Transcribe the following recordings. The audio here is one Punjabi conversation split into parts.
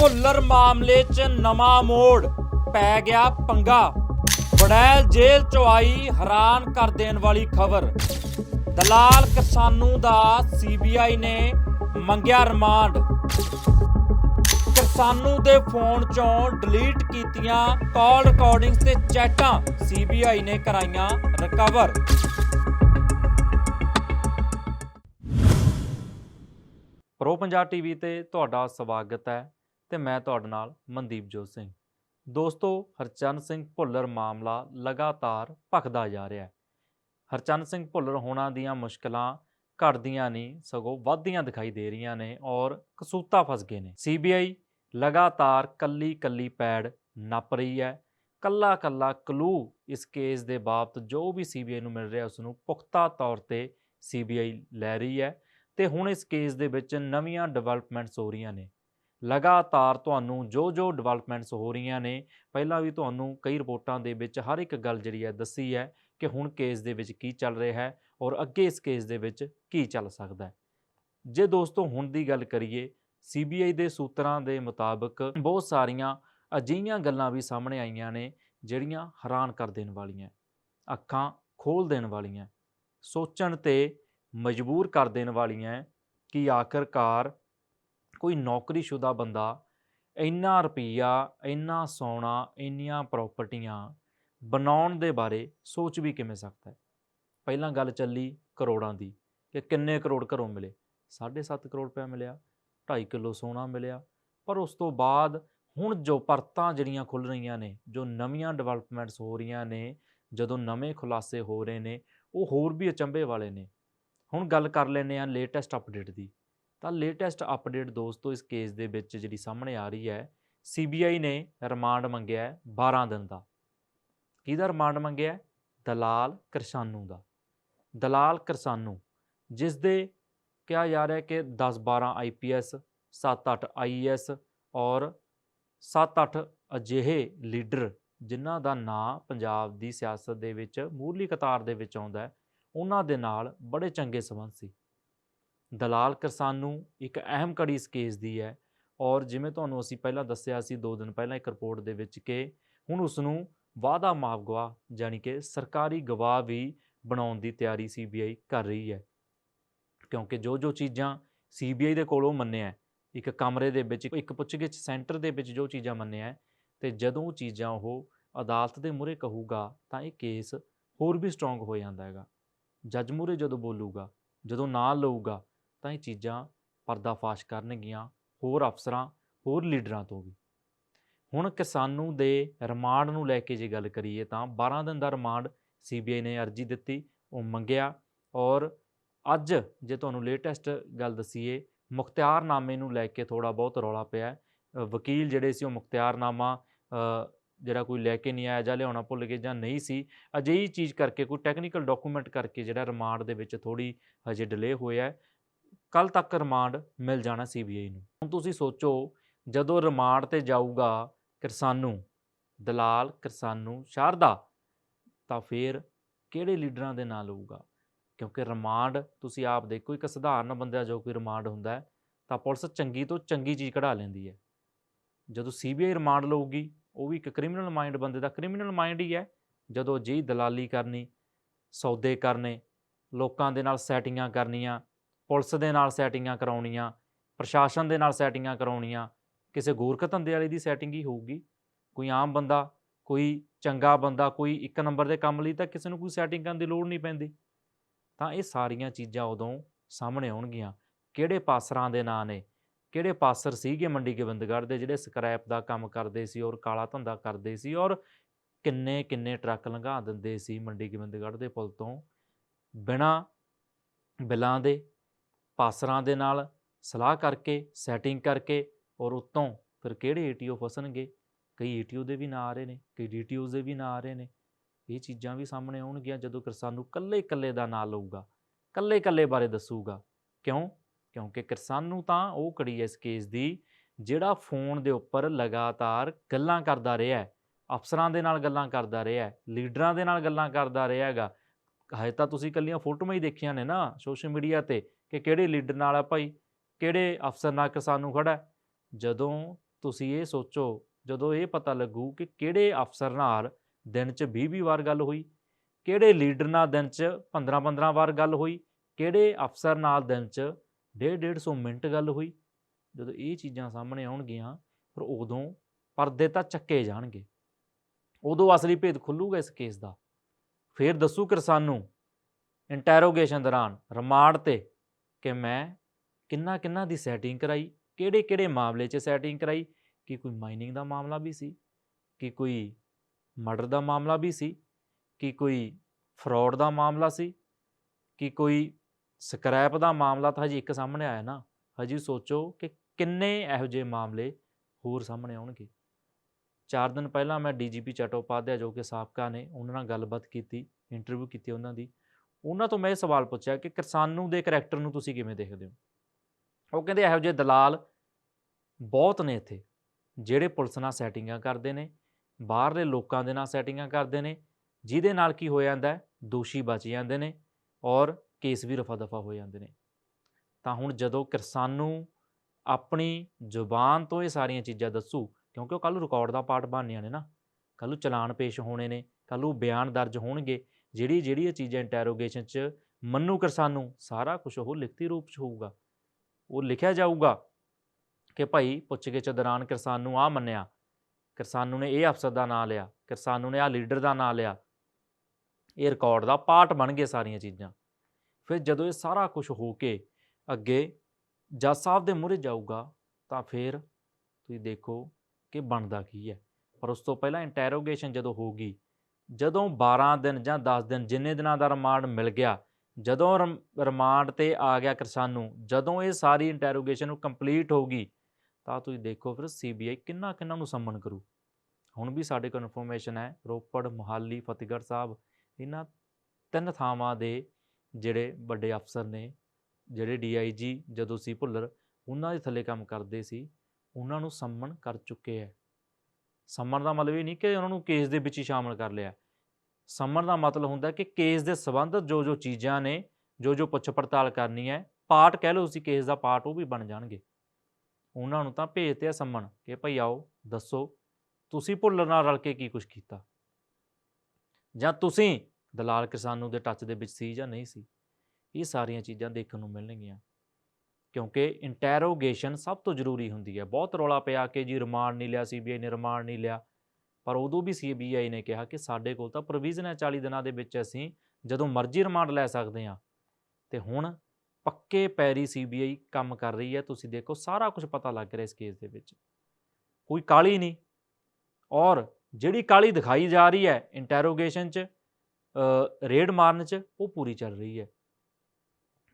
ਭੁੱਲਰ ਮਾਮਲੇ 'ਚ ਨਵਾਂ ਮੋੜ ਪੈ ਗਿਆ ਪੰਗਾ। ਬੜੈਲ ਜੇਲ੍ਹ 'ਚੋਂ ਆਈ ਹੈਰਾਨ ਕਰ ਦੇਣ ਵਾਲੀ ਖਬਰ। ਦਲਾਲ ਕਿਸਾਨੂ ਦਾ ਸੀਬੀਆਈ ਨੇ ਮੰਗਿਆ ਰਿਮਾਂਡ। ਕਿਸਾਨੂ ਦੇ ਫੋਨ 'ਚੋਂ ਡਿਲੀਟ ਕੀਤੀਆਂ ਕਾਲ ਰਿਕਾਰਡਿੰਗਸ ਤੇ ਚੈਟਾਂ ਸੀਬੀਆਈ ਨੇ ਕਰਾਈਆਂ ਰਿਕਵਰ। ਪ੍ਰੋ ਪੰਜਾਬ ਟੀਵੀ ਤੇ ਤੁਹਾਡਾ ਸਵਾਗਤ ਹੈ। ਤੇ ਮੈਂ ਤੁਹਾਡੇ ਨਾਲ ਮਨਦੀਪ ਜੋਤ ਸਿੰਘ। ਦੋਸਤੋ ਹਰਚੰਨ ਸਿੰਘ ਭੁੱਲਰ ਮਾਮਲਾ ਲਗਾਤਾਰ ਭਖਦਾ ਜਾ ਰਿਹਾ ਹੈ। ਹਰਚੰਨ ਸਿੰਘ ਭੁੱਲਰ ਹੋਣਾ ਦੀਆਂ ਮੁਸ਼ਕਲਾਂ ਘਟਦੀਆਂ ਨਹੀਂ, ਸਗੋਂ ਵੱਧਦੀਆਂ ਦਿਖਾਈ ਦੇ ਰਹੀਆਂ ਨੇ ਔਰ ਕਸੂਤਾ ਫਸ ਗਏ ਨੇ। ਸੀਬੀਆਈ ਲਗਾਤਾਰ ਕੱਲੀ ਕੱਲੀ ਪੈੜ ਨੱਪ ਰਹੀ ਹੈ। ਕੱਲਾ ਕੱਲਾ ਕਲੂ ਇਸ ਕੇਸ ਦੇ ਬਾਬਤ ਜੋ ਵੀ ਸੀਬੀਆਈ ਨੂੰ ਮਿਲ ਰਿਹਾ ਉਸ ਨੂੰ ਪੁਖਤਾ ਤੌਰ ਤੇ ਸੀਬੀਆਈ ਲੈ ਰਹੀ ਹੈ ਤੇ ਹੁਣ ਇਸ ਕੇਸ ਦੇ ਵਿੱਚ ਨਵੀਆਂ ਡਿਵੈਲਪਮੈਂਟਸ ਹੋ ਰਹੀਆਂ ਨੇ। ਲਗਾਤਾਰ ਤੁਹਾਨੂੰ ਜੋ ਜੋ ਡਿਵੈਲਪਮੈਂਟਸ ਹੋ ਰਹੀਆਂ ਨੇ, ਪਹਿਲਾਂ ਵੀ ਤੁਹਾਨੂੰ ਕਈ ਰਿਪੋਰਟਾਂ ਦੇ ਵਿੱਚ ਹਰ ਇੱਕ ਗੱਲ ਜਿਹੜੀ ਹੈ ਦੱਸੀ ਹੈ ਕਿ ਹੁਣ ਕੇਸ ਦੇ ਵਿੱਚ ਕੀ ਚੱਲ ਰਿਹਾ ਹੈ ਔਰ ਅੱਗੇ ਇਸ ਕੇਸ ਦੇ ਵਿੱਚ ਕੀ ਚੱਲ ਸਕਦਾ ਹੈ। ਜੇ ਦੋਸਤੋ ਹੁਣ ਦੀ ਗੱਲ ਕਰੀਏ ਸੀਬੀਆਈ ਦੇ ਸੂਤਰਾਂ ਦੇ ਮੁਤਾਬਕ ਬਹੁਤ ਸਾਰੀਆਂ ਅਜਿਹੀਆਂ ਗੱਲਾਂ ਵੀ ਸਾਹਮਣੇ ਆਈਆਂ ਨੇ ਜਿਹੜੀਆਂ ਹੈਰਾਨ ਕਰ ਦੇਣ ਵਾਲੀਆਂ ਅੱਖਾਂ ਖੋਲ ਦੇਣ ਵਾਲੀਆਂ ਸੋਚਣ ਤੇ ਮਜਬੂਰ ਕਰ ਦੇਣ ਵਾਲੀਆਂ ਕਿ ਆਖਰਕਾਰ ਕੋਈ ਨੌਕਰੀਸ਼ੁਦਾ ਬੰਦਾ ਇੰਨਾ ਰੁਪਈਆ, ਇੰਨਾ ਸੋਨਾ, ਇੰਨੀਆਂ ਪ੍ਰਾਪਰਟੀਆਂ ਬਣਾਉਣ ਦੇ ਬਾਰੇ ਸੋਚ ਵੀ ਕਿਵੇਂ ਸਕਦਾ ਹੈ? ਪਹਿਲਾਂ ਗੱਲ ਚੱਲੀ ਕਰੋੜਾਂ ਦੀ ਕਿ ਕਿੰਨੇ ਕਰੋੜ ਘਰੋਂ ਮਿਲੇ? 7.5 ਕਰੋੜ ਰੁਪਏ ਮਿਲਿਆ 2.5 ਕਿਲੋ ਸੋਨਾ ਮਿਲਿਆ, ਪਰ ਉਸ ਤੋਂ ਬਾਅਦ ਹੁਣ ਜੋ ਪਰਤਾਂ ਜਿਹੜੀਆਂ ਖੁੱਲ ਰਹੀਆਂ ਨੇ, ਜੋ ਨਵੀਆਂ ਡਿਵੈਲਪਮੈਂਟਸ ਹੋ ਰਹੀਆਂ ਨੇ, ਜਦੋਂ ਨਵੇਂ ਖੁਲਾਸੇ ਹੋ ਰਹੇ ਨੇ, ਉਹ ਹੋਰ ਵੀ ਅਚੰਭੇ ਵਾਲੇ ਨੇ। ਹੁਣ ਗੱਲ ਕਰ ਲੈਂਦੇ ਆ ਲੇਟੈਸਟ ਅਪਡੇਟ ਦੀ। ਤਾਂ ਲੇਟੈਸਟ ਅਪਡੇਟ ਦੋਸਤੋ ਇਸ ਕੇਸ ਦੇ ਵਿੱਚ ਜਿਹੜੀ ਸਾਹਮਣੇ ਆ ਰਹੀ ਹੈ ਸੀਬੀਆਈ ਨੇ ਰਿਮਾਂਡ ਮੰਗਿਆ ਹੈ 12 ਦਿਨ ਦਾ। ਕਿਹਦਾ ਰਿਮਾਂਡ ਮੰਗਿਆ ਦਲਾਲ ਕਿਰਸਾਨੂ ਦਾ। ਦਲਾਲ ਕਿਰਸਾਨੂ, ਜਿਸ ਦੇ ਕਿਹਾ ਜਾ ਰਿਹਾ ਹੈ ਕਿ 10 12 ਆਈਪੀਐਸ 7 8 ਆਈਐਸ ਔਰ 7 8 ਅਜਿਹੇ ਲੀਡਰ ਜਿਨ੍ਹਾਂ ਦਾ ਨਾਂ ਪੰਜਾਬ ਦੀ ਸਿਆਸਤ ਦੇ ਵਿੱਚ ਮੂਰਲੀ ਕਤਾਰ ਦੇ ਵਿੱਚ ਆਉਂਦਾ ਹੈ, ਉਹਨਾਂ ਦੇ ਨਾਲ ਬੜੇ ਚੰਗੇ ਸੰਬੰਧ ਸੀ। ਦਲਾਲ ਕਿਰਸਾਨੂ ਇੱਕ ਅਹਿਮ ਕੜੀ ਇਸ ਕੇਸ ਦੀ ਹੈ। ਔਰ ਜਿਵੇਂ ਤੁਹਾਨੂੰ ਅਸੀਂ ਪਹਿਲਾਂ ਦੱਸਿਆ ਸੀ 2 ਦਿਨ ਪਹਿਲਾਂ ਇੱਕ ਰਿਪੋਰਟ ਦੇ ਵਿੱਚ ਕਿ ਹੁਣ ਉਸ ਨੂੰ ਵਾਅਦਾ ਮਾਫ ਗਵਾਹ ਜਾਨੀ ਕਿ ਸਰਕਾਰੀ ਗਵਾਹ ਵੀ ਬਣਾਉਣ ਦੀ ਤਿਆਰੀ ਸੀਬੀਆਈ ਕਰ ਰਹੀ ਹੈ। ਕਿਉਂਕਿ ਜੋ ਜੋ ਚੀਜ਼ਾਂ ਸੀਬੀਆਈ ਦੇ ਕੋਲੋਂ ਮੰਨਿਆ ਇੱਕ ਕਮਰੇ ਦੇ ਵਿੱਚ, ਇੱਕ ਪੁੱਛਗਿੱਛ ਸੈਂਟਰ ਦੇ ਵਿੱਚ ਜੋ ਚੀਜ਼ਾਂ ਮੰਨਿਆ ਤੇ ਜਦੋਂ ਉਹ ਚੀਜ਼ਾਂ ਉਹ ਅਦਾਲਤ ਦੇ ਮੂਹਰੇ ਕਹੂਗਾ, ਤਾਂ ਇਹ ਕੇਸ ਹੋਰ ਵੀ ਸਟਰੋਂਗ ਹੋ ਜਾਂਦਾ ਹੈਗਾ। ਜੱਜ ਮੂਹਰੇ ਜਦੋਂ ਬੋਲੂਗਾ, ਜਦੋਂ ਨਾਂ ਲਊਗਾ ਤਾਂ ਇਹ ਚੀਜ਼ਾਂ ਪਰਦਾਫਾਸ਼ ਕਰਨਗੀਆਂ ਹੋਰ ਅਫਸਰਾਂ, ਹੋਰ ਲੀਡਰਾਂ ਤੋਂ ਵੀ। ਹੁਣ ਕਿਸਾਨੂ ਦੇ ਰਿਮਾਂਡ ਨੂੰ ਲੈ ਕੇ ਜੇ ਗੱਲ ਕਰੀਏ ਤਾਂ 12 ਦਿਨ ਦਾ ਰਿਮਾਂਡ ਸੀਬੀਆਈ ਨੇ ਅਰਜੀ ਦਿੱਤੀ, ਉਹ ਮੰਗਿਆ ਔਰ ਅੱਜ ਜੇ ਤੁਹਾਨੂੰ ਲੇਟੈਸਟ ਗੱਲ ਦਸੀਏ, ਮੁਖਤਿਆਰਨਾਮੇ ਨੂੰ ਲੈ ਕੇ ਥੋੜਾ ਬਹੁਤ ਰੌਲਾ ਪਿਆ ਵਕੀਲ ਜਿਹੜੇ ਸੀ ਉਹ ਮੁਖਤਿਆਰਨਾਮਾ ਜਿਹੜਾ ਕੋਈ ਲੈ ਕੇ ਨਹੀਂ ਆਇਆ ਜਾਂ ਲਿਆਉਣਾ ਭੁੱਲ ਗਏ ਜਾਂ ਨਹੀਂ ਸੀ, ਅਜਿਹੀ ਚੀਜ਼ ਕਰਕੇ ਕੋਈ ਟੈਕਨੀਕਲ ਡਾਕੂਮੈਂਟ ਕਰਕੇ ਜਿਹੜਾ ਰਿਮਾਂਡ ਦੇ ਵਿੱਚ ਥੋੜੀ ਹਜੇ ਡਿਲੇ ਹੋਇਆ ਹੈ। ਕੱਲ ਤੱਕ ਰਿਮਾਂਡ ਮਿਲ ਜਾਣਾ ਸੀਬੀਆਈ ਨੂੰ। ਹੁਣ ਤੁਸੀਂ ਸੋਚੋ, ਜਦੋਂ ਰਿਮਾਂਡ ਤੇ ਜਾਊਗਾ ਕਿਸਾਨੂ ਦਲਾਲ ਕਿਰਸਾਨੂ ਸ਼ਾਰਦਾ, ਤਾਂ ਫਿਰ ਕਿਹੜੇ ਲੀਡਰਾਂ ਦੇ ਨਾਲ ਹੋਊਗਾ? ਕਿਉਂਕਿ ਰਿਮਾਂਡ ਤੁਸੀਂ ਆਪ ਦੇਖੋ, ਇੱਕ ਸਧਾਰਨ ਬੰਦਾ ਜੋ ਕੋਈ ਰਿਮਾਂਡ ਹੁੰਦਾ ਹੈ, ਤਾਂ ਪੁਲਿਸ ਚੰਗੀ ਤੋਂ ਚੰਗੀ ਚੀਜ਼ ਕਢਾ ਲੈਂਦੀ ਹੈ। ਜਦੋਂ ਸੀਬੀਆਈ ਰਿਮਾਂਡ ਲਊਗੀ, ਉਹ ਵੀ ਇੱਕ ਕ੍ਰਿਮੀਨਲ ਮਾਈਂਡ ਬੰਦੇ ਦਾ ਕ੍ਰਿਮੀਨਲ ਮਾਈਂਡ ਹੀ ਹੈ। ਜਦੋਂ ਜੀ ਦਲਾਲੀ ਕਰਨੀ, ਸੌਦੇ ਕਰਨੇ, ਲੋਕਾਂ ਦੇ ਨਾਲ ਸੈਟਿੰਗਾਂ ਕਰਨੀਆਂ ਪੁਲਿਸ ਦੇ ਨਾਲ ਸੈਟਿੰਗਾਂ ਕਰਾਉਣੀਆਂ, ਪ੍ਰਸ਼ਾਸਨ ਦੇ ਨਾਲ ਸੈਟਿੰਗਾਂ ਕਰਾਉਣੀਆਂ, ਕਿਸੇ ਗੋਰਖ ਧੰਦੇ ਵਾਲੇ ਦੀ ਸੈਟਿੰਗ ਹੀ ਹੋਊਗੀ। ਕੋਈ ਆਮ ਬੰਦਾ, ਕੋਈ ਚੰਗਾ ਬੰਦਾ, ਕੋਈ ਇੱਕ ਨੰਬਰ ਦੇ ਕੰਮ ਲਈ ਤਾਂ ਕਿਸੇ ਨੂੰ ਕੋਈ ਸੈਟਿੰਗ ਕਰਨ ਦੀ ਲੋੜ ਨਹੀਂ ਪੈਂਦੀ। ਤਾਂ ਇਹ ਸਾਰੀਆਂ ਚੀਜ਼ਾਂ ਉਦੋਂ ਸਾਹਮਣੇ ਆਉਣਗੀਆਂ। ਕਿਹੜੇ ਪਾਸਰਾਂ ਦੇ ਨਾਂ ਨੇ? ਕਿਹੜੇ ਪਾਸਰ ਸੀਗੇ ਮੰਡੀ ਗੋਬਿੰਦਗੜ੍ਹ ਦੇ ਜਿਹੜੇ ਸਕ੍ਰੈਪ ਦਾ ਕੰਮ ਕਰਦੇ ਸੀ ਔਰ ਕਾਲਾ ਧੰਦਾ ਕਰਦੇ ਸੀ ਔਰ ਕਿੰਨੇ ਕਿੰਨੇ ਟਰੱਕ ਲੰਘਾ ਦਿੰਦੇ ਸੀ ਮੰਡੀ ਗੋਬਿੰਦਗੜ੍ਹ ਦੇ ਪੁਲ ਤੋਂ? ਬਿਨਾਂ ਬਿੱਲਾਂ ਦੇ ਪਾਸਰਾਂ ਦੇ ਨਾਲ ਸਲਾਹ ਕਰਕੇ ਸੈਟਿੰਗ ਕਰਕੇ ਔਰ ਉਤੋਂ ਫਿਰ ਕਿਹੜੇ ਏਟੀਓ ਫਸਣਗੇ? ਕਈ ਏਟੀਓ ਦੇ ਵੀ ਨਾਂ ਆ ਰਹੇ ਨੇ, ਕਈ ਡੀਟੀਓਜ਼ ਦੇ ਵੀ ਨਾਂ ਆ ਰਹੇ ਨੇ। ਇਹ ਚੀਜ਼ਾਂ ਵੀ ਸਾਹਮਣੇ ਆਉਣਗੀਆਂ ਜਦੋਂ ਕਿਰਸਾਨੂ ਕੱਲੇ ਇਕੱਲੇ ਦਾ ਨਾਂ ਲਊਗਾ ਕੱਲੇ ਇਕੱਲੇ ਬਾਰੇ ਦੱਸੂਗਾ। ਕਿਉਂ? ਕਿਉਂਕਿ ਕਿਸਾਨ ਨੂੰ ਤਾਂ ਉਹ ਕੜੀ ਹੈ ਇਸ ਕੇਸ ਦੀ ਜਿਹੜਾ ਫੋਨ ਦੇ ਉੱਪਰ ਲਗਾਤਾਰ ਗੱਲਾਂ ਕਰਦਾ ਰਿਹਾ ਹੈ, ਅਫਸਰਾਂ ਦੇ ਨਾਲ ਗੱਲਾਂ ਕਰਦਾ ਰਿਹਾ ਹੈ, ਲੀਡਰਾਂ ਦੇ ਨਾਲ ਗੱਲਾਂ ਕਰਦਾ ਰਿਹਾ ਹੈਗਾ। ਹਜੇ ਤਾਂ ਤੁਸੀਂ ਕੱਲੀਆਂ ਫੋਟੋਆਂ ਹੀ ਦੇਖੀਆਂ ਨੇ ਨਾ, ਸੋਸ਼ਲ ਮੀਡੀਆ ਤੇ। ਕਿ ਕਿਹੜੇ ਲੀਡਰ ਨਾਲ ਆ ਭਾਈ? ਕਿਹੜੇ ਅਫਸਰ ਨਾਲ ਕਿਸਾਨੂ ਖੜਾ ਹੈ। ਜਦੋਂ ਤੁਸੀਂ ਇਹ ਸੋਚੋ, ਜਦੋਂ ਇਹ ਪਤਾ ਲੱਗੂ ਕਿ ਕਿਹੜੇ ਅਫਸਰ ਨਾਲ ਦਿਨ 'ਚ 20-20 ਵਾਰ ਗੱਲ ਹੋਈ, ਕਿਹੜੇ ਲੀਡਰ ਨਾਲ ਦਿਨ 'ਚ 15-15 ਵਾਰ ਗੱਲ ਹੋਈ, ਕਿਹੜੇ ਅਫਸਰ ਨਾਲ ਦਿਨ 'ਚ 1.5 ਮਿੰਟ ਗੱਲ ਹੋਈ, ਜਦੋਂ ਇਹ ਚੀਜ਼ਾਂ ਸਾਹਮਣੇ ਆਉਣਗੀਆਂ, ਫਿਰ ਉਦੋਂ ਪਰਦੇ ਤਾਂ ਚੱਕੇ ਜਾਣਗੇ। ਉਦੋਂ ਅਸਲੀ ਭੇਦ ਖੁੱਲੂਗਾ ਇਸ ਕੇਸ ਦਾ। ਫਿਰ ਦੱਸੂ ਕਿਰਸਾਨੂੰ ਇੰਟਰੋਗੇਸ਼ਨ ਦੌਰਾਨ, ਰਿਮਾਂਡ ਤੇ ਕਿ ਮੈਂ ਕਿੰਨਾ ਕਿੰਨਾ ਦੀ ਸੈਟਿੰਗ ਕਰਾਈ, ਕਿਹੜੇ ਕਿਹੜੇ ਮਾਮਲੇ 'ਚ ਸੈਟਿੰਗ ਕਰਾਈ, ਕਿ ਕੋਈ ਮਾਈਨਿੰਗ ਦਾ ਮਾਮਲਾ ਵੀ ਸੀ, ਕਿ ਕੋਈ ਮਰਡਰ ਦਾ ਮਾਮਲਾ ਵੀ ਸੀ, ਕਿ ਕੋਈ ਫਰਾਡ ਦਾ ਮਾਮਲਾ ਸੀ, ਕਿ ਕੋਈ ਸਕ੍ਰੈਪ ਦਾ ਮਾਮਲਾ ਤਾਂ ਹਜੇ ਇੱਕ ਸਾਹਮਣੇ ਆਇਆ ਨਾ, ਹਜੇ ਸੋਚੋ ਕਿ ਕਿੰਨੇ ਇਹੋ ਜਿਹੇ ਮਾਮਲੇ ਹੋਰ ਸਾਹਮਣੇ ਆਉਣਗੇ। ਚਾਰ ਦਿਨ ਪਹਿਲਾਂ ਮੈਂ ਡੀਜੀਪੀ ਚਟੋਪਾਧਿਆ ਜੋ ਕਿ ਸਾਬਕਾ ਨੇ, ਉਹਨਾਂ ਨਾਲ ਗੱਲਬਾਤ ਕੀਤੀ ਇੰਟਰਵਿਊ ਕੀਤੀ ਉਹਨਾਂ ਦੀ ਉਹਨਾਂ ਤੋਂ ਮੈਂ ਇਹ ਸਵਾਲ ਪੁੱਛਿਆ ਕਿ ਕਿਰਸਾਨੂ ਦੇ ਕਰੈਕਟਰ ਨੂੰ ਤੁਸੀਂ ਕਿਵੇਂ ਦੇਖਦੇ ਹੋ? ਉਹ ਕਹਿੰਦੇ ਇਹੋ ਜਿਹੇ ਦਲਾਲ ਬਹੁਤ ਨੇ ਇੱਥੇ, ਜਿਹੜੇ ਪੁਲਿਸ ਨਾਲ ਸੈਟਿੰਗਾਂ ਕਰਦੇ ਨੇ, ਬਾਹਰਲੇ ਲੋਕਾਂ ਦੇ ਨਾਲ ਸੈਟਿੰਗਾਂ ਕਰਦੇ ਨੇ, ਜਿਹਦੇ ਨਾਲ ਕੀ ਹੋ ਜਾਂਦਾ ਦੋਸ਼ੀ ਬਚ ਜਾਂਦੇ ਨੇ ਔਰ ਕੇਸ ਵੀ ਰਫਾ ਦਫਾ ਹੋ ਜਾਂਦੇ ਨੇ। ਤਾਂ ਹੁਣ ਜਦੋਂ ਕਿਰਸਾਨੂ ਆਪਣੀ ਜ਼ੁਬਾਨ ਤੋਂ ਇਹ ਸਾਰੀਆਂ ਚੀਜ਼ਾਂ ਦੱਸੂ, ਕਿਉਂਕਿ ਉਹ ਕੱਲ ਨੂੰ ਰਿਕਾਰਡ ਦਾ ਪਾਰਟ ਬਣਨੀਆਂ ਨੇ ਨਾ ਕੱਲ ਨੂੰ ਚਲਾਨ ਪੇਸ਼ ਹੋਣੇ ਨੇ ਕੱਲ ਨੂੰ ਬਿਆਨ ਦਰਜ ਹੋਣਗੇ ਜਿਹੜੀ ਜਿਹੜੀ ਇਹ ਚੀਜ਼ਾਂ ਇੰਟਰੋਗੇਸ਼ਨ 'ਚ ਮੰਨੂ ਕਿਰਸਾਨੂ, ਸਾਰਾ ਕੁਝ ਉਹ ਲਿਖਤੀ ਰੂਪ 'ਚ ਹੋਊਗਾ। ਉਹ ਲਿਖਿਆ ਜਾਊਗਾ ਕਿ ਭਾਈ ਪੁੱਛਗਿੱਛ ਦੌਰਾਨ ਕਿਰਸਾਨੂ ਆ ਮੰਨਿਆ, ਕਿਰਸਾਨੂ ਨੇ ਇਹ ਅਫਸਰ ਦਾ ਨਾਂ ਲਿਆ ਕਿਸਾਨੂ ਨੇ ਆ ਲੀਡਰ ਦਾ ਨਾਂ ਲਿਆ। ਇਹ ਰਿਕਾਰਡ ਦਾ ਪਾਰਟ ਬਣ ਗਏ ਸਾਰੀਆਂ ਚੀਜ਼ਾਂ। ਫਿਰ ਜਦੋਂ ਇਹ ਸਾਰਾ ਕੁਝ ਹੋ ਕੇ ਅੱਗੇ ਜੱਜ ਸਾਹਿਬ ਦੇ ਮੂਹਰੇ ਜਾਊਗਾ, ਤਾਂ ਫਿਰ ਤੁਸੀਂ ਦੇਖੋ ਕਿ ਬਣਦਾ ਕੀ ਹੈ। ਪਰ ਉਸ ਤੋਂ ਪਹਿਲਾਂ ਇੰਟਰੋਗੇਸ਼ਨ ਜਦੋਂ ਹੋਊਗੀ ਜਦੋਂ 12 ਦਿਨ ਜਾਂ 10 ਦਿਨ ਜਿੰਨੇ ਦਿਨਾਂ ਦਾ ਰਿਮਾਂਡ ਮਿਲ ਗਿਆ, ਜਦੋਂ ਰਮ- ਰਿਮਾਂਡ ਤੇ ਆ ਗਿਆ ਕਿਰਸਾਨੂ ਜਦੋਂ ਇਹ ਸਾਰੀ ਇੰਟਰੋਗੇਸ਼ਨ ਨੂੰ ਕੰਪਲੀਟ ਹੋਊਗੀ ਤਾਂ ਤੁਸੀਂ ਦੇਖੋ ਫਿਰ ਸੀਬੀਆਈ ਕਿੰਨਾ ਕਿੰਨਾ ਨੂੰ ਸੰਮਨ ਕਰੂ। ਹੁਣ ਵੀ ਸਾਡੇ ਕੋਲ ਇਨਫੋਰਮੇਸ਼ਨ ਹੈ, ਰੋਪੜ, ਮੁਹਾਲੀ, ਫਤਿਹਗੜ੍ਹ ਸਾਹਿਬ, ਇਹਨਾਂ ਤਿੰਨ ਥਾਵਾਂ ਦੇ ਜਿਹੜੇ ਵੱਡੇ ਅਫਸਰ ਨੇ, ਜਿਹੜੇ ਡੀਆਈਜੀ ਜਦੋਂ ਸੀ ਭੁੱਲਰ, ਉਹਨਾਂ ਦੇ ਥੱਲੇ ਕੰਮ ਕਰਦੇ ਸੀ, ਉਹਨਾਂ ਨੂੰ ਸੰਮਨ ਕਰ ਚੁੱਕੇ ਹੈ। ਸੰਮਨ ਦਾ ਮਤਲਬ ਇਹ ਨਹੀਂ ਕਿ ਉਹਨਾਂ ਨੂੰ ਕੇਸ ਦੇ ਵਿੱਚ ਹੀ ਸ਼ਾਮਲ ਕਰ ਲਿਆ। ਸੰਮਨ ਦਾ ਮਤਲਬ ਹੁੰਦਾ ਕਿ ਕੇਸ ਦੇ ਸੰਬੰਧਤ ਜੋ ਜੋ ਚੀਜ਼ਾਂ ਨੇ ਜੋ ਜੋ ਪੁੱਛ ਪੜਤਾਲ ਕਰਨੀ ਹੈ ਪਾਰਟ ਕਹਿ ਲਓ ਤੁਸੀਂ ਕੇਸ ਦਾ ਪਾਰਟ ਉਹ ਵੀ ਬਣ ਜਾਣਗੇ। ਉਹਨਾਂ ਨੂੰ ਤਾਂ ਭੇਜਤੇ ਆ ਸੰਮਨ ਕਿ ਭਈ ਆਓ, ਦੱਸੋ, ਤੁਸੀਂ ਭੁੱਲਰ ਨਾਲ ਰਲ ਕੇ ਕੀ ਕੁਝ ਕੀਤਾ? ਜਾਂ ਤੁਸੀਂ ਦਲਾਲ ਕਿਸਾਨ ਨੂੰ ਦੇ ਟੱਚ ਦੇ ਵਿੱਚ ਸੀ ਜਾਂ ਨਹੀਂ ਸੀ? ਇਹ ਸਾਰੀਆਂ ਚੀਜ਼ਾਂ ਦੇਖਣ ਨੂੰ ਮਿਲਣਗੀਆਂ। ਕਿਉਂਕਿ ਇੰਟਰੋਗੇਸ਼ਨ ਸਭ ਤੋਂ ਜ਼ਰੂਰੀ ਹੁੰਦੀ ਹੈ। ਬਹੁਤ ਰੌਲਾ ਪਿਆ ਕਿ ਜੀ ਰਿਮਾਂਡ ਨਹੀਂ ਲਿਆ ਸੀਬੀਆਈ ਨੇ ਰਿਮਾਂਡ ਨਹੀਂ ਲਿਆ। ਪਰ ਉਦੋਂ ਵੀ ਸੀਬੀਆਈ ਨੇ ਕਿਹਾ ਕਿ ਸਾਡੇ ਕੋਲ ਤਾਂ ਪ੍ਰੋਵੀਜ਼ਨ ਹੈ 40 ਦਿਨਾਂ ਦੇ ਵਿੱਚ ਅਸੀਂ ਜਦੋਂ ਮਰਜ਼ੀ ਰਿਮਾਂਡ ਲੈ ਸਕਦੇ ਹਾਂ। ਤੇ ਹੁਣ ਪੱਕੇ ਪੈਰੀ ਸੀਬੀਆਈ ਕੰਮ ਕਰ ਰਹੀ ਹੈ। ਤੁਸੀਂ ਦੇਖੋ, ਸਾਰਾ ਕੁਝ ਪਤਾ ਲੱਗ ਰਿਹਾ ਇਸ ਕੇਸ ਦੇ ਵਿੱਚ। ਕੋਈ ਕਾਲੀ ਨਹੀਂ। ਔਰ ਜਿਹੜੀ ਕਾਲੀ ਦਿਖਾਈ ਜਾ ਰਹੀ ਹੈ ਇੰਟਰੋਗੇਸ਼ਨ 'ਚ ਰੇਡ ਮਾਰਨ 'ਚ, ਉਹ ਪੂਰੀ ਚੱਲ ਰਹੀ ਹੈ।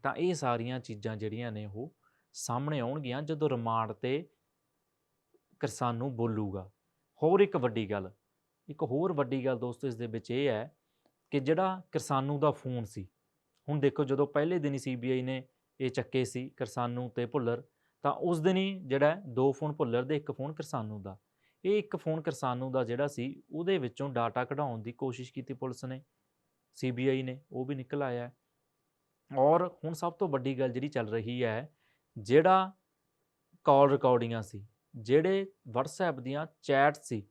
ਤਾਂ ਇਹ ਸਾਰੀਆਂ ਚੀਜ਼ਾਂ ਜਿਹੜੀਆਂ ਨੇ ਉਹ ਸਾਹਮਣੇ ਆਉਣਗੀਆਂ ਜਦੋਂ ਰਿਮਾਂਡ ਤੇ ਕਿਰਸਾਨੂ ਬੋਲੂਗਾ। ਹੋਰ ਇੱਕ ਵੱਡੀ ਗੱਲ, ਇੱਕ ਹੋਰ ਵੱਡੀ ਗੱਲ ਦੋਸਤੋ ਇਸ ਦੇ ਵਿੱਚ ਇਹ ਹੈ ਕਿ ਜਿਹੜਾ ਕਿਸਾਨੂ ਦਾ ਫੋਨ ਸੀ, ਹੁਣ ਦੇਖੋ ਜਦੋਂ ਪਹਿਲੇ ਦਿਨ ਹੀ ਸੀਬੀਆਈ ਨੇ ਇਹ ਚੱਕੇ ਸੀ ਕਿਰਸਾਨੂ ਤੇ ਭੁੱਲਰ, ਤਾਂ ਉਸ ਦਿਨ ਹੀ ਜਿਹੜਾ ਦੋ ਫੋਨ ਭੁੱਲਰ ਦੇ, ਇੱਕ ਫੋਨ ਕਿਸਾਨੂ ਦਾ। ਇਹ ਇੱਕ ਫੋਨ ਕਿਸਾਨੂ ਦਾ ਜਿਹੜਾ ਸੀ, ਉਹਦੇ ਵਿੱਚੋਂ ਡਾਟਾ ਕਢਾਉਣ ਦੀ ਕੋਸ਼ਿਸ਼ ਕੀਤੀ ਪੁਲਿਸ ਨੇ ਸੀਬੀਆਈ ਨੇ, ਉਹ ਵੀ ਨਿਕਲ ਆਇਆ ਔਰ ਹੁਣ ਸਭ ਤੋਂ ਵੱਡੀ ਗੱਲ ਜਿਹੜੀ ਚੱਲ ਰਹੀ ਹੈ, ਜਿਹੜਾ ਕਾਲ ਰਿਕਾਰਡਿੰਗਾਂ ਸੀ, ਜਿਹੜੇ WhatsApp ਦੀਆਂ ਚੈਟ ਸੀ,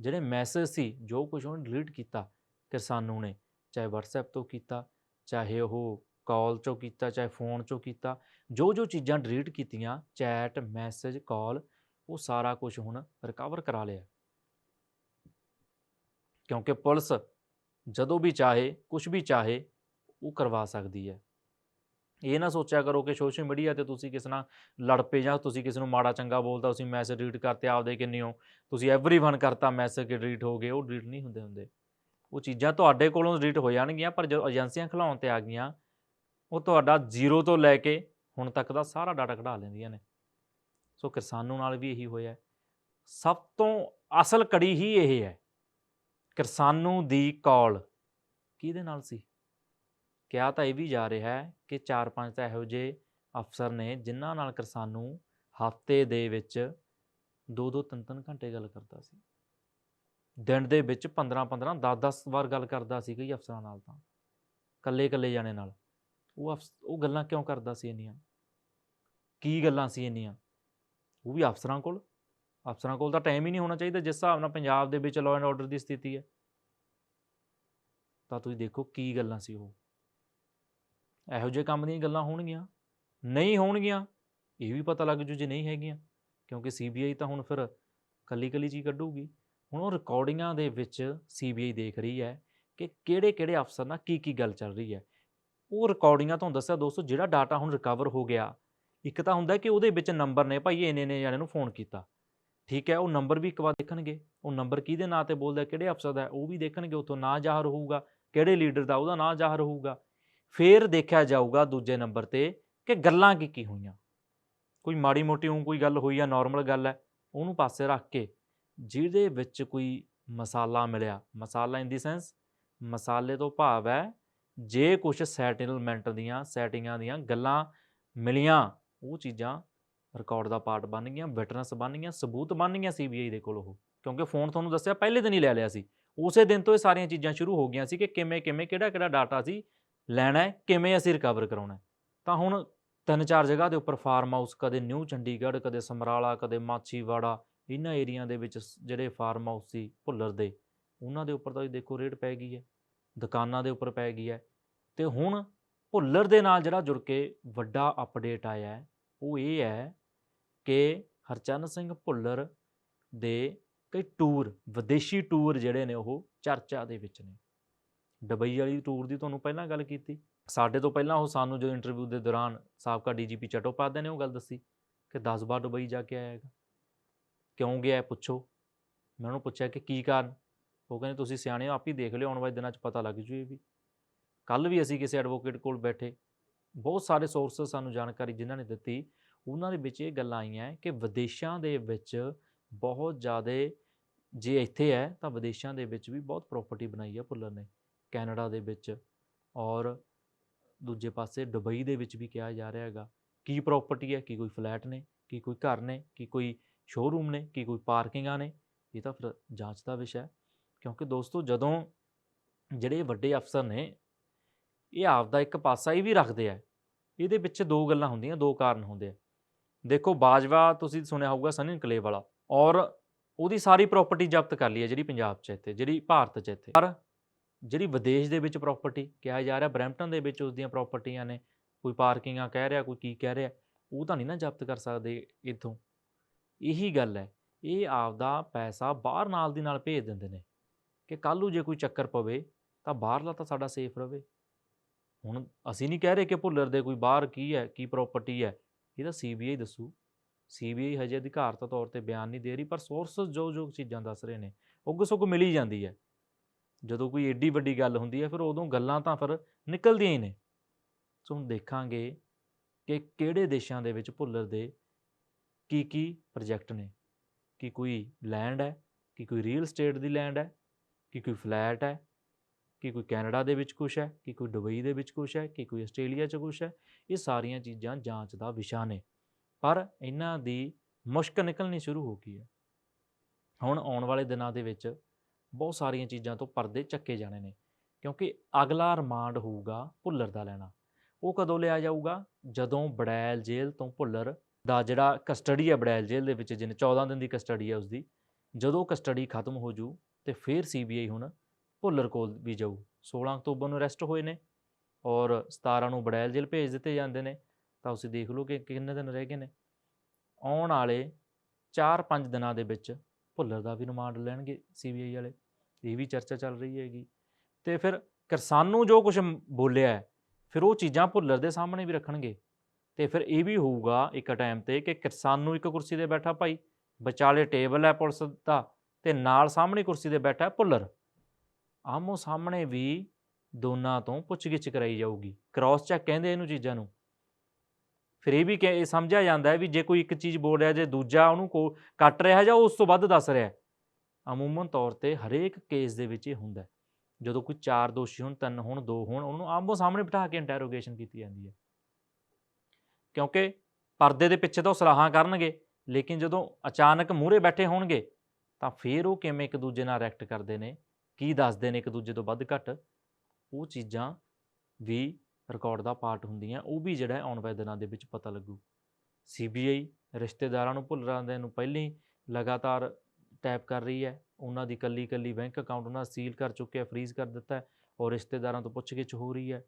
ਜਿਹੜੇ ਮੈਸੇਜ ਸੀ, ਜੋ ਕੁਝ ਉਹਨੇ ਡਿਲੀਟ ਕੀਤਾ ਕਿਰਸਾਨੂ ਨੇ, ਚਾਹੇ WhatsApp ਤੋਂ ਕੀਤਾ, ਚਾਹੇ ਉਹ ਕਾਲ ਚੋਂ ਕੀਤਾ, ਚਾਹੇ ਫੋਨ ਚੋਂ ਕੀਤਾ, ਜੋ ਜੋ ਚੀਜ਼ਾਂ ਡਿਲੀਟ ਕੀਤੀਆਂ, ਚੈਟ, ਮੈਸੇਜ, ਕਾਲ, ਉਹ ਸਾਰਾ ਕੁਝ ਹੁਣ ਰਿਕਵਰ ਕਰਾ ਲਿਆ। ਕਿਉਂਕਿ ਪੁਲਿਸ ਜਦੋਂ ਵੀ ਚਾਹੇ ਕੁਝ ਵੀ ਚਾਹੇ, ਉਹ ਕਰਵਾ ਸਕਦੀ ਹੈ। ਇਹ ਨਾ ਸੋਚਿਆ ਕਰੋ ਕਿ ਸੋਸ਼ਲ ਮੀਡੀਆ ਤੇ ਤੁਸੀਂ ਕਿਸੇ ਨਾਲ ਲੜ ਪਏ ਜਾਂ ਤੁਸੀਂ ਕਿਸੇ ਨੂੰ ਮਾੜਾ ਚੰਗਾ ਬੋਲਦਾ ਤੁਸੀਂ ਮੈਸੇਜ ਡਿਲੀਟ ਕਰਤੇ ਆਪਦੇ ਕਿੰਨੇ ਹੋ? ਤੁਸੀਂ ਐਵਰੀਵਨ ਕਰਤਾ ਮੈਸੇਜ ਕਿ ਡਿਲੀਟ ਹੋ ਗਏ, ਉਹ ਡਿਲੀਟ ਨਹੀਂ ਹੁੰਦੇ ਹੁੰਦੇ। ਉਹ ਚੀਜ਼ਾਂ ਤੁਹਾਡੇ ਕੋਲੋਂ ਡਿਲੀਟ ਹੋ ਜਾਣਗੀਆਂ, ਪਰ ਜਦੋਂ ਏਜੰਸੀਆਂ ਖਿਲਾਉਣ ਤੇ ਆ ਗਈਆਂ, ਉਹ ਤੁਹਾਡਾ ਜ਼ੀਰੋ ਤੋਂ ਲੈ ਕੇ ਹੁਣ ਤੱਕ ਦਾ ਸਾਰਾ ਡਾਟਾ ਕਢਾ ਲੈਂਦੀਆਂ ਨੇ। ਸੋ ਕਿਸਾਨੂ ਨਾਲ ਵੀ ਇਹੀ ਹੋਇਆ। ਸਭ ਤੋਂ ਅਸਲ ਕੜੀ ਹੀ ਇਹ ਹੈ, ਕਿਸਾਨੂ ਦੀ ਕਾਲ। ਕਿਹਦੇ ਨਾਲ ਸੀ? ਕਿਹਾ ਤਾਂ ਇਹ ਵੀ ਜਾ ਰਿਹਾ ਹੈ ਕਿ ਚਾਰ ਪੰਜ ਤਾਂ ਇਹੋ ਜਿਹੇ ਅਫਸਰ ਨੇ ਜਿਨ੍ਹਾਂ ਨਾਲ ਕਿਸਾਨੂ ਹਫ਼ਤੇ ਦੇ ਵਿੱਚ ਦੋ ਦੋ ਤਿੰਨ ਤਿੰਨ ਘੰਟੇ ਗੱਲ ਕਰਦਾ ਸੀ। ਦਿਨ ਦੇ ਵਿੱਚ 15 15 10 10 ਵਾਰ ਗੱਲ ਕਰਦਾ ਸੀ ਕਈ ਅਫਸਰਾਂ ਨਾਲ ਤਾਂ ਕੱਲੇ ਕੱਲੇ ਜਾਣੇ ਨਾਲ। ਉਹ ਅਫਸ, ਉਹ ਗੱਲਾਂ ਕਿਉਂ ਕਰਦਾ ਸੀ ਇੰਨੀਆਂ? ਕੀ ਗੱਲਾਂ ਸੀ ਇੰਨੀਆਂ? ਉਹ ਵੀ ਅਫਸਰਾਂ ਕੋਲ। ਅਫਸਰਾਂ ਕੋਲ ਤਾਂ ਟਾਈਮ ਹੀ ਨਹੀਂ ਹੋਣਾ ਚਾਹੀਦਾ, ਜਿਸ ਹਿਸਾਬ ਨਾਲ ਪੰਜਾਬ ਦੇ ਵਿੱਚ ਲਾਅ ਐਂਡ ਆਰਡਰ ਦੀ ਸਥਿਤੀ ਹੈ। ਤਾਂ ਤੁਸੀਂ ਦੇਖੋ ਕੀ ਗੱਲਾਂ ਸੀ ਉਹ। ਇਹੋ ਜਿਹੇ ਕੰਮ ਦੀਆਂ ਗੱਲਾਂ ਹੋਣਗੀਆਂ। ਨਹੀਂ ਹੋਣਗੀਆਂ, ਇਹ ਵੀ ਪਤਾ ਲੱਗ ਜੂ ਜੇ ਨਹੀਂ ਹੈਗੀਆਂ। ਕਿਉਂਕਿ ਸੀਬੀਆਈ ਤਾਂ ਹੁਣ ਫਿਰ ਕੱਲੀ ਕੱਲੀ ਚੀਜ਼ ਕੱਢੂਗੀ। ਹੁਣ ਉਹ ਰਿਕਾਰਡਿੰਗਾਂ ਦੇ ਵਿੱਚ ਸੀਬੀਆਈ ਦੇਖ ਰਹੀ ਹੈ ਕਿ ਕਿਹੜੇ ਕਿਹੜੇ ਅਫਸਰ ਨਾਲ ਕੀ ਕੀ ਗੱਲ ਚੱਲ ਰਹੀ ਹੈ। ਉਹ ਰਿਕਾਰਡਿੰਗਾਂ ਤੁਹਾਨੂੰ ਦੱਸਿਆ ਦੋਸਤੋ, ਜਿਹੜਾ ਡਾਟਾ ਹੁਣ ਰਿਕਵਰ ਹੋ ਗਿਆ, ਇੱਕ ਤਾਂ ਹੁੰਦਾ ਕਿ ਉਹਦੇ ਵਿੱਚ ਨੰਬਰ ਨੇ ਭਾਈ ਇਹਨੇ ਨੇ ਜਾਣੇ ਨੂੰ ਫੋਨ ਕੀਤਾ। ਠੀਕ ਹੈ, ਉਹ ਨੰਬਰ ਵੀ ਇੱਕ ਵਾਰ ਦੇਖਣਗੇ। ਉਹ ਨੰਬਰ ਕਿਹਦੇ ਨਾਂ ਤੇ ਬੋਲਦਾ, ਕਿਹੜੇ ਅਫਸਰ ਦਾ ਉਹ ਵੀ ਦੇਖਣਗੇ, ਉਥੋਂ ਨਾਂ ਜ਼ਾਹਰ ਹੋਊਗਾ, ਕਿਹੜੇ ਲੀਡਰ ਦਾ, ਉਹਦਾ ਨਾਂ ਜ਼ਾਹਰ ਹੋਊਗਾ। ਫੇਰ ਦੇਖਿਆ ਜਾਊਗਾ ਦੂਜੇ ਨੰਬਰ ਤੇ ਕਿ ਗੱਲਾਂ ਕੀ ਕੀ ਹੋਈਆਂ। ਕੋਈ ਮਾੜੀ ਮੋਟੀ ਉਹ ਕੋਈ ਗੱਲ ਹੋਈ ਆ ਨਾਰਮਲ ਗੱਲ ਹੈ, ਉਹਨੂੰ ਪਾਸੇ ਰੱਖ ਕੇ ਜਿਹਦੇ ਵਿੱਚ ਕੋਈ ਮਸਾਲਾ ਮਿਲਿਆ, ਮਸਾਲਾ ਇਨ ਦੀ ਸੈਂਸ ਮਸਾਲੇ ਤੋਂ ਭਾਵ ਹੈ ਜੇ ਕੁਝ ਸੈਟਲਮੈਂਟ ਦੀਆਂ ਸੈਟਿੰਗਾਂ ਦੀਆਂ ਗੱਲਾਂ ਮਿਲੀਆਂ, ਉਹ ਚੀਜ਼ਾਂ ਰਿਕਾਰਡ ਦਾ ਪਾਰਟ ਬਣ ਗਈਆਂ ਵਿਟਨੈਸ ਬਣ ਗਈਆਂ, ਸਬੂਤ ਬਣ ਗਈਆਂ ਸੀਬੀਆਈ ਦੇ ਕੋਲ ਉਹ। ਕਿਉਂਕਿ ਫੋਨ ਤੁਹਾਨੂੰ ਦੱਸਿਆ, ਪਹਿਲੇ ਦਿਨ ਹੀ ਲੈ ਲਿਆ ਸੀ। ਉਸੇ ਦਿਨ ਤੋਂ ਇਹ ਸਾਰੀਆਂ ਚੀਜ਼ਾਂ ਸ਼ੁਰੂ ਹੋ ਗਈਆਂ ਸੀ ਕਿ ਕਿਵੇਂ ਕਿਵੇਂ ਕਿਹੜਾ ਕਿਹੜਾ ਡਾਟਾ ਸੀ ਲੈਣਾ ਹੈ, ਕਿਵੇਂ ਅਸੀਂ ਰਿਕਵਰ ਕਰਾਉਣਾ ਤਾਂ ਹੁਣ ਤਿੰਨ ਚਾਰ ਜਗ੍ਹਾ ਦੇ ਉੱਪਰ ਫਾਰਮ ਹਾਊਸ ਕਦੇ ਨਿਊ ਚੰਡੀਗੜ੍ਹ, ਕਦੇ ਸਮਰਾਲਾ, ਕਦੇ ਮਾਛੀਵਾੜਾ, ਇਹਨਾਂ ਏਰੀਆ ਦੇ ਵਿੱਚ ਸ- ਜਿਹੜੇ ਫਾਰਮ ਹਾਊਸ ਸੀ ਭੁੱਲਰ ਦੇ, ਉਹਨਾਂ ਦੇ ਉੱਪਰ ਤਾਂ ਦੇਖੋ ਰੇਟ ਪੈ ਗਈ ਹੈ, ਦੁਕਾਨਾਂ ਦੇ ਉੱਪਰ ਪੈ ਗਈ ਹੈ। ਤੇ ਹੁਣ ਭੁੱਲਰ ਦੇ ਨਾਲ ਜਿਹੜਾ ਜੁੜ ਕੇ ਵੱਡਾ ਅਪਡੇਟ ਆਇਆ ਹੈ, ਉਹ ਇਹ ਹੈ ਕਿ ਹਰਚੰਦ ਸਿੰਘ ਭੁੱਲਰ ਦੇ ਕਈ ਟੂਰ ਵਿਦੇਸ਼ੀ ਟੂਰ ਜਿਹੜੇ ਨੇ ਉਹ ਚਰਚਾ ਦੇ ਵਿੱਚ ਨੇ। ਦੁਬਈ ਵਾਲੀ ਟੂਰ ਦੀ ਤੁਹਾਨੂੰ ਪਹਿਲਾਂ ਗੱਲ ਕੀਤੀ। ਸਾਡੇ ਤੋਂ ਪਹਿਲਾਂ ਉਹ ਸਾਨੂੰ ਜੋ ਇੰਟਰਵਿਊ ਦੇ ਦੌਰਾਨ ਸਾਬਕਾ ਡੀਜੀਪੀ ਚਟੋਪਾਧਿਆਏ ਨੇ ਉਹ ਗੱਲ ਦੱਸੀ ਕਿ 10 ਵਾਰ ਦੁਬਈ ਜਾ ਕੇ ਆਇਆ ਹੈਗਾ। ਕਿਉਂ ਗਿਆ ਹੈ ਪੁੱਛੋ। ਮੈਂ ਉਹਨੂੰ ਪੁੱਛਿਆ ਕਿ ਕੀ ਕਾਰਨ? ਉਹ ਕਹਿੰਦੇ ਤੁਸੀਂ ਸਿਆਣੇ ਹੋ, ਆਪ ਹੀ ਦੇਖ ਲਿਓ, ਆਉਣ ਵਾਲੇ ਦਿਨਾਂ 'ਚ ਪਤਾ ਲੱਗ ਜੂ ਇਹ ਵੀ। ਕੱਲ ਵੀ ਅਸੀਂ ਕਿਸੇ ਐਡਵੋਕੇਟ ਕੋਲ ਬੈਠੇ। ਬਹੁਤ ਸਾਰੇ ਸੋਰਸਸ ਸਾਨੂੰ ਜਾਣਕਾਰੀ ਜਿਨ੍ਹਾਂ ਨੇ ਦਿੱਤੀ, ਉਹਨਾਂ ਦੇ ਵਿੱਚ ਇਹ ਗੱਲਾਂ ਆਈਆਂ ਕਿ ਵਿਦੇਸ਼ਾਂ ਦੇ ਵਿੱਚ ਬਹੁਤ ਜ਼ਿਆਦਾ ਜੇ ਇੱਥੇ ਹੈ ਤਾਂ ਵਿਦੇਸ਼ਾਂ ਦੇ ਵਿੱਚ ਵੀ ਬਹੁਤ ਪ੍ਰਾਪਰਟੀ ਬਣਾਈ ਹੈ ਭੁੱਲਰ ਨੇ। ਕੈਨੇਡਾ ਦੇ ਵਿੱਚ ਔਰ ਦੂਜੇ ਪਾਸੇ ਦੁਬਈ ਦੇ ਵਿੱਚ ਵੀ ਕਿਹਾ ਜਾ ਰਿਹਾ ਹੈਗਾ। ਕੀ ਪ੍ਰਾਪਰਟੀ ਹੈ, ਕੀ ਕੋਈ ਫਲੈਟ ਨੇ, ਕੀ ਕੋਈ ਘਰ ਨੇ, ਕੀ ਕੋਈ ਸ਼ੋਰੂਮ ਨੇ, ਕੀ ਕੋਈ ਪਾਰਕਿੰਗਾਂ ਨੇ, ਇਹ ਤਾਂ ਫਿਰ ਜਾਂਚ ਦਾ ਵਿਸ਼ਾ ਹੈ। ਕਿਉਂਕਿ ਦੋਸਤੋ, ਜਦੋਂ ਜਿਹੜੇ ਵੱਡੇ ਅਫਸਰ ਨੇ, ਇਹ ਆਪਦਾ ਇੱਕ ਪਾਸਾ ਹੀ ਵੀ ਰੱਖਦੇ ਆ। ਇਹਦੇ ਪਿੱਛੇ ਦੋ ਗੱਲਾਂ ਹੁੰਦੀਆਂ, ਦੋ ਕਾਰਨ ਹੁੰਦੇ ਆ। ਦੇਖੋ, ਬਾਜਵਾ ਤੁਸੀਂ ਸੁਣਿਆ ਹੋਊਗਾ ਸਨੀ ਕਲੇ ਵਾਲਾ ਔਰ ਉਹਦੀ ਸਾਰੀ ਪ੍ਰਾਪਰਟੀ ਜ਼ਬਤ ਕਰ ਲਈ ਹੈ ਜਿਹੜੀ ਪੰਜਾਬ 'ਚ ਇੱਥੇ, ਜਿਹੜੀ ਭਾਰਤ 'ਚ ਇੱਥੇ। ਪਰ ਜਿਹੜੀ ਵਿਦੇਸ਼ ਦੇ ਵਿੱਚ ਪ੍ਰਾਪਰਟੀ ਕਿਹਾ ਜਾ ਰਿਹਾ, ਬਰੈਂਪਟਨ ਦੇ ਵਿੱਚ ਉਸ ਦੀਆਂ ਪ੍ਰਾਪਰਟੀਆਂ ਨੇ, ਕੋਈ ਪਾਰਕਿੰਗਾਂ ਕਹਿ ਰਿਹਾ, ਕੋਈ ਕੀ ਕਹਿ ਰਿਹਾ, ਉਹ ਤਾਂ ਨਹੀਂ ਨਾ ਜ਼ਬਤ ਕਰ ਸਕਦੇ ਇੱਥੋਂ। ਇਹੀ ਗੱਲ ਹੈ, ਇਹ ਆਪਦਾ ਪੈਸਾ ਬਾਹਰ ਨਾਲ ਦੀ ਨਾਲ ਭੇਜ ਦਿੰਦੇ ਨੇ ਕਿ ਕੱਲ੍ਹ ਨੂੰ ਜੇ ਕੋਈ ਚੱਕਰ ਪਵੇ ਤਾਂ ਬਾਹਰਲਾ ਤਾਂ ਸਾਡਾ ਸੇਫ ਰਵੇ। ਹੁਣ ਅਸੀਂ ਨਹੀਂ ਕਹਿ ਰਹੇ ਕਿ ਭੁੱਲਰ ਦੇ ਕੋਈ ਬਾਹਰ ਕੀ ਹੈ, ਕੀ ਪ੍ਰਾਪਰਟੀ ਹੈ, ਇਹ ਤਾਂ ਸੀਬੀਆਈ ਦੱਸੂ। ਸੀਬੀਆਈ ਹਜੇ ਅਧਿਕਾਰਤ ਤੌਰ ਤੇ ਬਿਆਨ ਨਹੀਂ ਦੇ ਰਹੀ, ਪਰ ਸੋਰਸਸ ਜੋ ਜੋ ਚੀਜ਼ਾਂ ਦੱਸ ਰਹੇ ਨੇ ਉੱਗ ਸੁੱਗ ਮਿਲੀ ਜਾਂਦੀ ਹੈ। ਜਦੋਂ ਕੋਈ ਏਡੀ ਵੱਡੀ ਗੱਲ ਹੁੰਦੀ ਹੈ, ਫਿਰ ਉਦੋਂ ਗੱਲਾਂ ਤਾਂ ਫਿਰ ਨਿਕਲਦੀਆਂ ਹੀ ਨੇ। ਸੋ ਹੁਣ ਦੇਖਾਂਗੇ ਕਿ ਕਿਹੜੇ ਦੇਸ਼ਾਂ ਦੇ ਵਿੱਚ ਭੁੱਲਰ ਦੇ ਕੀ ਕੀ ਪ੍ਰੋਜੈਕਟ ਨੇ। ਕੀ ਕੋਈ ਲੈਂਡ ਹੈ, ਕੀ ਕੋਈ ਰੀਅਲ ਸਟੇਟ ਦੀ ਲੈਂਡ ਹੈ, ਕੀ ਕੋਈ ਫਲੈਟ ਹੈ, ਕੀ ਕੋਈ ਕੈਨੇਡਾ ਦੇ ਵਿੱਚ ਕੁਛ ਹੈ, ਕੀ ਕੋਈ ਦੁਬਈ ਦੇ ਵਿੱਚ ਕੁਛ ਹੈ, ਕੀ ਕੋਈ ਆਸਟ੍ਰੇਲੀਆ 'ਚ ਕੁਛ ਹੈ, ਇਹ ਸਾਰੀਆਂ ਚੀਜ਼ਾਂ ਜਾਂਚ ਦਾ ਵਿਸ਼ਾ ਨੇ। ਪਰ ਇਹਨਾਂ ਦੀ ਮੁਸ਼ਕ ਨਿਕਲਣੀ ਸ਼ੁਰੂ ਹੋ ਗਈ ਹੈ। ਹੁਣ ਆਉਣ ਵਾਲੇ ਦਿਨਾਂ ਦੇ ਵਿੱਚ ਬਹੁਤ ਸਾਰੀਆਂ ਚੀਜ਼ਾਂ ਤੋਂ ਪਰਦੇ ਚੱਕੇ ਜਾਣੇ ਨੇ, ਕਿਉਂਕਿ ਅਗਲਾ ਰਿਮਾਂਡ ਹੋਊਗਾ ਭੁੱਲਰ ਦਾ ਲੈਣਾ। ਉਹ ਕਦੋਂ ਲਿਆ ਜਾਊਗਾ? ਜਦੋਂ ਬੜੈਲ ਜੇਲ੍ਹ ਤੋਂ ਭੁੱਲਰ ਦਾ ਜਿਹੜਾ ਕਸਟਡੀ ਹੈ ਬੜੈਲ ਜੇਲ੍ਹ ਦੇ ਵਿੱਚ, ਜਿਹਨੇ 14 ਦਿਨ ਦੀ ਕਸਟਡੀ ਹੈ ਉਸਦੀ, ਜਦੋਂ ਕਸਟਡੀ ਖਤਮ ਹੋ ਜੂ ਤੇ ਫਿਰ ਸੀਬੀਆਈ ਹੁਣ ਭੁੱਲਰ ਕੋਲ ਵੀ ਜਾਊ। 16 ਅਕਤੂਬਰ ਨੂੰ ਅਰੈਸਟ ਹੋਏ ਨੇ ਔਰ 17 ਨੂੰ ਬੜੈਲ ਜੇਲ੍ਹ ਭੇਜ ਦਿੱਤੇ ਜਾਂਦੇ ਨੇ, ਤਾਂ ਤੁਸੀਂ ਦੇਖ ਲਓ ਕਿ ਕਿੰਨੇ ਦਿਨ ਰਹਿ ਗਏ ਨੇ। ਆਉਣ ਵਾਲੇ 4-5 ਦਿਨਾਂ ਦੇ ਵਿੱਚ ਭੁੱਲਰ ਦਾ ਵੀ ਰਿਮਾਂਡ ਲੈਣਗੇ ਸੀਬੀਆਈ ਵਾਲੇ। ਇਹ ਵੀ ਚਰਚਾ ਚੱਲ ਰਹੀ ਹੈਗੀ। ਤੇ ਫਿਰ ਕਿਰਸਾਨੂੰ ਜੋ ਕੁਝ ਬੋਲਿਆ ਫਿਰ ਉਹ ਚੀਜ਼ਾਂ ਭੁੱਲਰ ਦੇ ਸਾਹਮਣੇ ਵੀ ਰੱਖਣਗੇ। ਤੇ ਫਿਰ ਇਹ ਵੀ ਹੋਊਗਾ ਇੱਕ ਟਾਈਮ ਤੇ ਕਿ ਕਿਰਸਾਨੂੰ ਇੱਕ ਕੁਰਸੀ ਤੇ ਬੈਠਾ ਭਾਈ, ਵਿਚਾਲੇ ਟੇਬਲ ਹੈ ਪੁਲਿਸ ਦਾ ਤੇ ਨਾਲ ਸਾਹਮਣੇ ਕੁਰਸੀ ਤੇ ਬੈਠਾ ਹੈ ਭੁੱਲਰ। ਆਮੋ ਸਾਹਮਣੇ ਵੀ ਦੋਨਾਂ ਤੋਂ ਪੁੱਛਗਿੱਛ ਕਰਾਈ ਜਾਊਗੀ। ਕ੍ਰਾਸ ਚੈੱਕ ਕਹਿੰਦੇ ਇਹਨੂੰ ਚੀਜ਼ਾਂ ਨੂੰ। ਫਿਰ ਇਹ ਵੀ ਕਿ ਸਮਝਿਆ ਜਾਂਦਾ ਹੈ ਵੀ ਜੇ ਕੋਈ ਇੱਕ ਚੀਜ਼ ਬੋਲ ਰਿਹਾ ਜੇ ਦੂਜਾ ਉਹਨੂੰ ਕੋ, ਕੱਟ ਰਿਹਾ ਜਾਂ ਉਸ ਤੋਂ ਵੱਧ ਦੱਸ ਰਿਹਾ ਅਮੂਮਨ ਤੌਰ ਤੇ ਹਰੇਕ ਕੇਸ ਦੇ ਵਿੱਚ ਇਹ ਹੁੰਦਾ ਜਦੋਂ ਕੋਈ ਚਾਰ ਦੋਸ਼ੀ ਹੋਣ, ਤਿੰਨ ਹੋਣ, ਦੋ ਹੋਣ, ਉਹਨੂੰ ਆਮੋ ਸਾਹਮਣੇ ਬਿਠਾ ਕੇ ਇੰਟਰੋਗੇਸ਼ਨ ਕੀਤੀ ਜਾਂਦੀ ਹੈ। ਕਿਉਂਕਿ ਪਰਦੇ ਦੇ ਪਿੱਛੇ ਤਾਂ ਉਹ ਸਲਾਹਾਂ ਕਰਨਗੇ, ਲੇਕਿਨ ਜਦੋਂ ਅਚਾਨਕ ਮੂਹਰੇ ਬੈਠੇ ਹੋਣਗੇ, ਤਾਂ ਫਿਰ ਉਹ ਕਿਵੇਂ ਇੱਕ ਦੂਜੇ ਨਾਲ ਰਿਐਕਟ ਕਰਦੇ ਨੇ, ਕੀ ਦੱਸਦੇ ਨੇ ਇੱਕ ਦੂਜੇ ਤੋਂ ਵੱਧ ਘੱਟ, ਉਹ ਚੀਜ਼ਾਂ ਵੀ ਰਿਕਾਰਡ ਦਾ ਪਾਰਟ ਹੁੰਦੀਆਂ, ਉਹ ਵੀ ਜਿਹੜਾ ਆਉਣ ਵਾਲੇ ਦਿਨਾਂ ਦੇ ਵਿੱਚ ਪਤਾ ਲੱਗੂ। ਸੀਬੀਆਈ ਰਿਸ਼ਤੇਦਾਰਾਂ ਨੂੰ ਭੁੱਲਰਾਂ ਦੇ ਨੂੰ ਪਹਿਲਾਂ ਹੀ ਲਗਾਤਾਰ ਟੈਪ ਕਰ ਰਹੀ ਹੈ। ਉਹਨਾਂ ਦੀ ਕੱਲੀ ਕੱਲੀ ਬੈਂਕ ਅਕਾਊਂਟ ਉਹਨਾਂ ਸੀਲ ਕਰ ਚੁੱਕਿਆ ਫ੍ਰੀਜ਼ ਕਰ ਦਿੱਤਾ ਹੈ ਔਰ ਰਿਸ਼ਤੇਦਾਰਾਂ ਤੋਂ ਪੁੱਛਗਿੱਛ ਹੋ ਰਹੀ ਹੈ।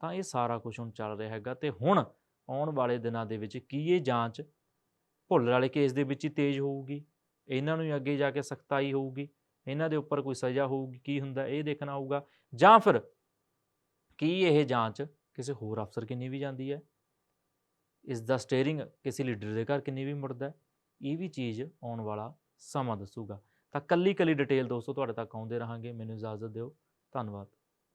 ਤਾਂ ਇਹ ਸਾਰਾ ਕੁਝ ਹੁਣ ਚੱਲ ਰਿਹਾ ਹੈਗਾ ਤੇ ਹੁਣ ਆਉਣ ਵਾਲੇ ਦਿਨਾਂ ਦੇ ਵਿੱਚ ਕੀ ਇਹ ਜਾਂਚ ਭੁੱਲਰ ਵਾਲੇ ਕੇਸ ਦੇ ਵਿੱਚ ਹੀ ਤੇਜ਼ ਹੋਊਗੀ? ਇਹਨਾਂ ਨੂੰ ਅੱਗੇ ਜਾ ਕੇ ਸਖਤਾਈ ਹੋਊਗੀ? ਇਹਨਾਂ ਦੇ ਉੱਪਰ ਕੋਈ ਸਜ਼ਾ ਹੋਊਗੀ? ਕੀ ਹੁੰਦਾ? ਇਹ ਦੇਖਣਾ ਹੋਊਗਾ। ਜਾਂ ਫਿਰ ਕੀ ਇਹ ਜਾਂਚ ਕਿਸੇ ਹੋਰ ਅਫਸਰ ਕਿੰਨੀ ਵੀ ਜਾਂਦੀ ਹੈ? ਇਸ ਦਾ ਸਟੀਅਰਿੰਗ ਕਿਸੇ ਲੀਡਰ ਦੇ ਘਰ ਕਿੰਨੀ ਵੀ ਮੁੜਦਾ ਇਹ ਵੀ ਚੀਜ਼ ਆਉਣ ਵਾਲਾ ਸਮਾਂ ਦੱਸੂਗਾ। ਤਾਂ ਕੱਲੀ ਕੱਲੀ ਡਿਟੇਲ ਦੋਸਤੋ ਤੁਹਾਡੇ ਤੱਕ ਆਉਂਦੇ ਰਹਾਂਗੇ। ਮੈਨੂੰ ਇਜਾਜ਼ਤ ਦਿਓ। ਧੰਨਵਾਦ।